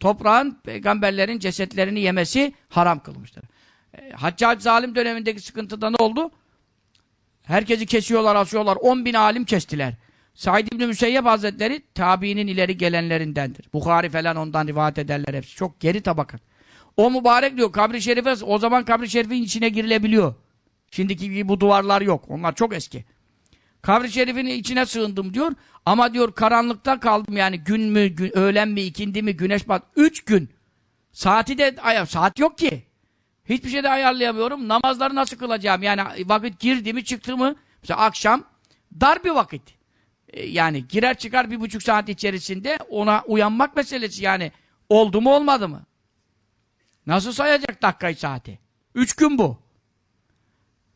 toprağın peygamberlerin cesetlerini yemesi haram kılmıştır. E, Haccac zalim dönemindeki sıkıntıda ne oldu? Herkesi kesiyorlar, asıyorlar. 10 bin alim kestiler. Said İbni Müseyyep Hazretleri tabiinin ileri gelenlerindendir. Bukhari falan ondan rivayet ederler hepsi. Çok geri tabaka. O mübarek diyor kabri şerife o zaman kabri şerifin içine girilebiliyor. Şimdiki gibi bu duvarlar yok. Onlar çok eski. Kabri şerifin içine sığındım diyor. Ama diyor karanlıkta kaldım yani gün mü, gün, öğlen mi, ikindi mi, güneş bat. Üç gün. Saati de ayar, saat yok ki. Hiçbir şey de ayarlayamıyorum. Namazları nasıl kılacağım? Yani vakit girdi mi çıktı mı? Mesela akşam dar bir vakit. E, Yani girer çıkar bir buçuk saat içerisinde ona uyanmak meselesi yani. Oldu mu olmadı mı? Nasıl sayacak dakikayı saati? Üç gün bu.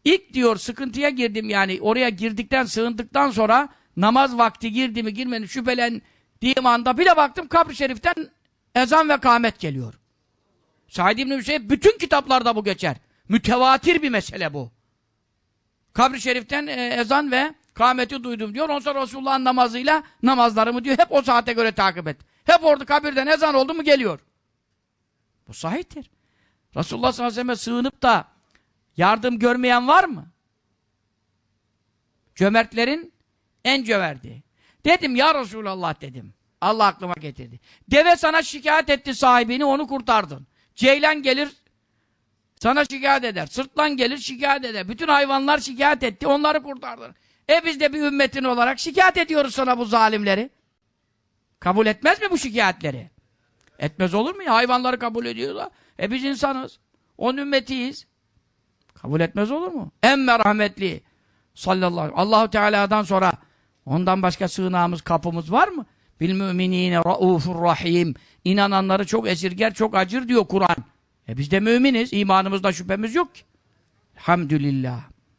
İlk diyor sıkıntıya girdim yani oraya girdikten sığındıktan sonra namaz vakti girdi mi girmedi şüphelendiğim anda bile baktım kabri şeriften ezan ve kâmet geliyor. Said İbni Hüseyin bütün kitaplarda bu geçer. Mütevatir bir mesele bu. Kabri şeriften e, ezan ve kâmeti duydum diyor. Ondan sonra Resulullah'ın namazıyla namazlarımı diyor hep o saate göre takip et. Hep orada kabirden ezan oldu mu geliyor. Bu sahiptir. Resulullah sallallahu aleyhi ve selleme sığınıp da yardım görmeyen var mı? Cömertlerin en cömerti. Dedim ya Resulallah dedim. Allah aklıma getirdi. Deve sana şikayet etti sahibini onu kurtardın. Ceylan gelir sana şikayet eder. Sırtlan gelir şikayet eder. Bütün hayvanlar şikayet etti onları kurtardın. E biz de bir ümmetin olarak şikayet ediyoruz sana bu zalimleri. Kabul etmez mi bu şikayetleri? Etmez olur mu ya? Hayvanları kabul ediyorlar. E biz insanız. Onun ümmetiyiz. Kabul etmez olur mu? En merhametli sallallahu aleyhi. Allahu Teala'dan sonra ondan başka sığınağımız, kapımız var mı? Bil müminine raufur rahim. İnananları çok esirger, çok acır diyor Kur'an. E biz de müminiz. İmanımızda şüphemiz yok ki. Hamdülillah.